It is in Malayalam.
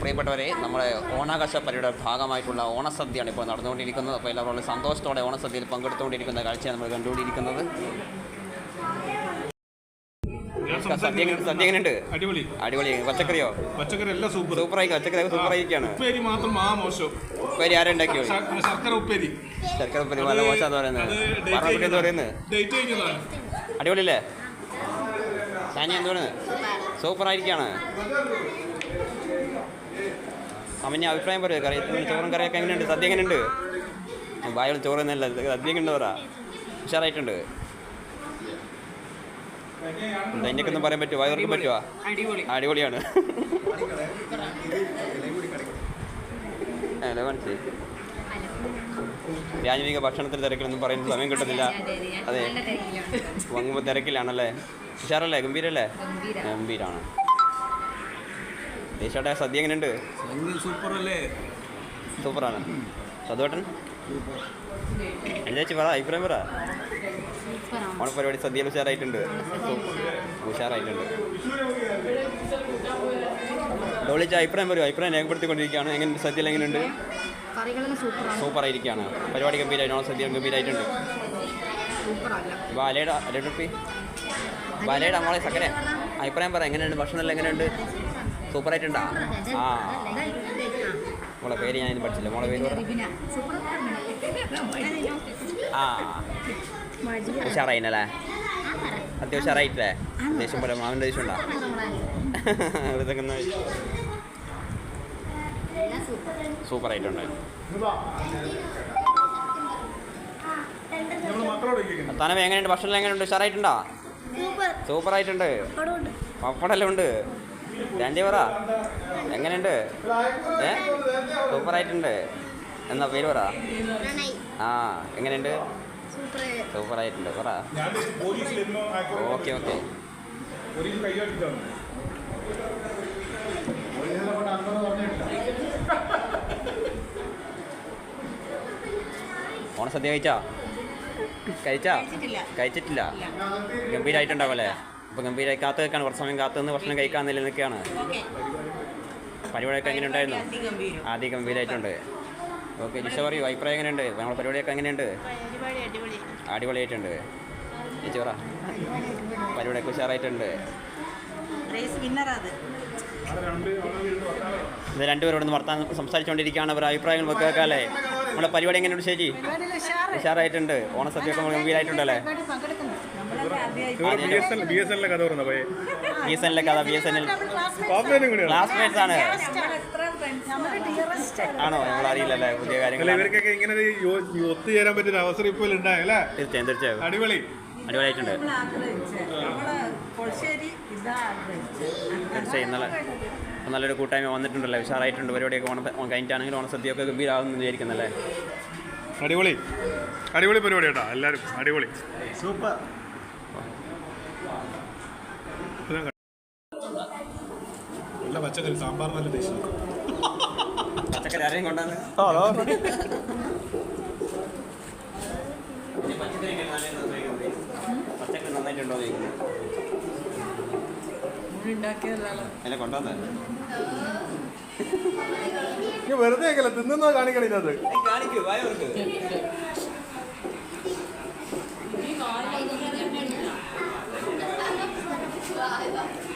പ്രിയപ്പെട്ടവരെ നമ്മുടെ ഓണാകാശ പരിപാടിയുടെ ഭാഗമായിട്ടുള്ള ഓണസദ്യയാണ് ഇപ്പോൾ നടന്നുകൊണ്ടിരിക്കുന്നത്. അപ്പോൾ എല്ലാവരും വളരെ സന്തോഷത്തോടെ ഓണസദ്യയിൽ പങ്കെടുത്തുകൊണ്ടിരിക്കുന്ന കാഴ്ചയാണ് നമ്മൾ കണ്ടുകൊണ്ടിരിക്കുന്നത്. അടിപൊളി. അടിപൊളി. പച്ചക്കറിയോ? പച്ചക്കറി എല്ലാം സൂപ്പർ. സൂപ്പറായി പച്ചക്കറി സൂപ്പറായിരിക്കാണ്. ഉപ്പേരി മാത്രം ആ മോശം. ഉപ്പേരി ആരുണ്ടാക്കിയോ ശർക്കര ഉപ്പേരി. ശർക്കര ഉപ്പേരി നല്ല മോശം പറയുന്നത്. എന്താ പറയുന്നത്. ഡേറ്റ് കഴിഞ്ഞതാണ് അടിപൊളിയല്ലേ? സാനി എന്താണ് സൂപ്പറായിരിക്കാണ്. അവന്റെ അഭിപ്രായം പറയുക. കറി ചോറും കറിയൊക്കെ എങ്ങനെയുണ്ട്? സദ്യ എങ്ങനെയുണ്ട്? വായകൾ ചോറ് എന്നല്ല സദ്യ ഉണ്ട് പറ. ഉഷാറായിട്ടുണ്ട്. അതിന്റെയൊക്കെ ഒന്നും പറയാൻ പറ്റുമോ വായർക്ക് പറ്റുമോ അടിപൊളിയാണ്. ഹലോ മനസ്സിലായി രാജനീക ഭക്ഷണത്തിന് തിരക്കിലൊന്നും പറയുന്ന സമയം കിട്ടുന്നില്ല. അതെ വാങ്ങുമ്പോൾ തിരക്കിലാണല്ലേ? ഉഷാറല്ലേ? ഗംഭീരല്ലേ? ഗംഭീരാണ്. ദേശാട്ടെ സദ്യ എങ്ങനെയുണ്ട്? സൂപ്പർ അല്ലേ സൂപ്പറാണ്. സതുവേട്ടൻ ചേച്ചി പറ അഭിപ്രായം പറ. ഓണപ്പരിപാടി സദ്യയിൽ ഉഷാറായിട്ടുണ്ട്. ഉഷാറായിട്ടുണ്ട്. ഡോളിച്ച അഭിപ്രായം പറയുമോ അഭിപ്രായം രേഖപ്പെടുത്തിക്കൊണ്ടിരിക്കുകയാണ്. എങ്ങനെ സദ്യയിൽ എങ്ങനെയുണ്ട്? സൂപ്പറായിരിക്കുകയാണ്. പരിപാടി ഗംഭീരമായിട്ട് ഓണസദ്യ ഗംഭീരമായിട്ടുണ്ട് സൂപ്പറല്ല. ബാലയുടെ രണ്ടുപ്പി ബാലയുടെ നമ്മളെ സക്കരെ അഭിപ്രായം പറ എങ്ങനെയുണ്ട്? ഭക്ഷണമെല്ലാം എങ്ങനെയുണ്ട്? സൂപ്പറായിട്ടുണ്ടാ? ആ. മോളെ പേര് ഞാൻ ഇനി പഠിച്ചില്ല. മോളെ പേര് ആ. ഉഷാറായിനല്ലേ? അത്യാവശ്യം ഉഷാറായിട്ടില്ലേ? ദേഷ്യം പോലെ മാവിന്റെ ദേഷ്യം ഉണ്ടോ? ഇതൊക്കെ സൂപ്പർ ആയിട്ടുണ്ട് തനവ് എങ്ങനെയുണ്ട്? ഭക്ഷണം എങ്ങനെയുണ്ട്? ഉഷാറായിട്ടുണ്ടോ? സൂപ്പറായിട്ടുണ്ട്. പപ്പടെല്ലാം ഉണ്ട്. രണ്ടേ പറ. എങ്ങനെയുണ്ട്? ഏ? സൂപ്പറായിട്ടുണ്ട്. എന്നാ പേര് പറ. ആ എങ്ങനെയുണ്ട്? സൂപ്പറായിട്ടുണ്ട്. പറ. Okay okay. ഓണസദ്യ കഴിച്ചാ? കഴിച്ചാ? കഴിച്ചിട്ടില്ല. ഗംഭീരമായിട്ടുണ്ടാവും അല്ലേ? അപ്പോൾ ഗംഭീരമായി കാത്തു നിൽക്കാണ് കുറച്ച് സമയം കാത്തു നിന്ന് ഭക്ഷണം കഴിക്കാൻ നിലനിൽക്കുകയാണ് പരിപാടിയൊക്കെ എങ്ങനെ ഉണ്ടായിരുന്നു ആദ്യം ഗംഭീരമായിട്ടുണ്ട് ഓക്കെ ജിഷ പറയൂ അഭിപ്രായം എങ്ങനെയുണ്ട്? നമ്മുടെ പരിപാടിയൊക്കെ എങ്ങനെയുണ്ട്? അടിപൊളിയായിട്ടുണ്ട്. ചേച്ചി പറ. പരിപാടിയൊക്കെ ഉഷാറായിട്ടുണ്ട്. ഇത് രണ്ടുപേരോട് വർത്താൻ സംസാരിച്ചുകൊണ്ടിരിക്കുകയാണ്. അവരുടെ അഭിപ്രായങ്ങൾ കേൾക്കാല്ലേ നമ്മുടെ പരിപാടി എങ്ങനെയുണ്ട് ചേച്ചി ഉഷാറായിട്ടുണ്ട്. ഓണസദ്യയൊക്കെ ഗംഭീരമായിട്ടുണ്ടല്ലേ ബി എസ് എല്ലിലെ കഥ ബി എസ് ക്ലാസ്മേറ്റ്സ് ആണ്. ആണോ. അറിയില്ലല്ലേ പുതിയ കാര്യങ്ങൾ ഇവർക്കൊക്കെ ഇങ്ങനെ ഒത്തുചേരാൻ പറ്റിയ അവസരം ഇപ്പോൾ തീർച്ചയായും തീർച്ചയായും. അടിപൊളി. അടിപൊളിയായിട്ടുണ്ട്. തീർച്ചയായും നല്ലൊരു കൂട്ടായ്മ വന്നിട്ടുണ്ടല്ലേ? ഉഷാറായിട്ടുണ്ട്. പരിപാടിയൊക്കെ ഓണ കഴിഞ്ഞിട്ടാണെങ്കിലും ഓണസദ്യയൊക്കെ ഗംഭീരാകുന്നു വിചാരിക്കുന്നല്ലേ? അടിപൊളി. അടിപൊളി പരിപാടി കേട്ടോ എല്ലാവരും. അടിപൊളി. സൂപ്പർ. നല്ല പച്ചക്കറി സാമ്പാർ നല്ല ടേസ്റ്റ് പച്ചക്കറി ആരെയും കൊണ്ടാണ് പച്ചക്കറി നന്നായിട്ടുണ്ടോ അല്ല കൊണ്ടുവന്നേ വെറുതെ ആക്കല്ല തിന്നുന്നോ കാണിക്കൂ ഇതിനകത്ത് കാണിക്കൂ വായോർക്ക്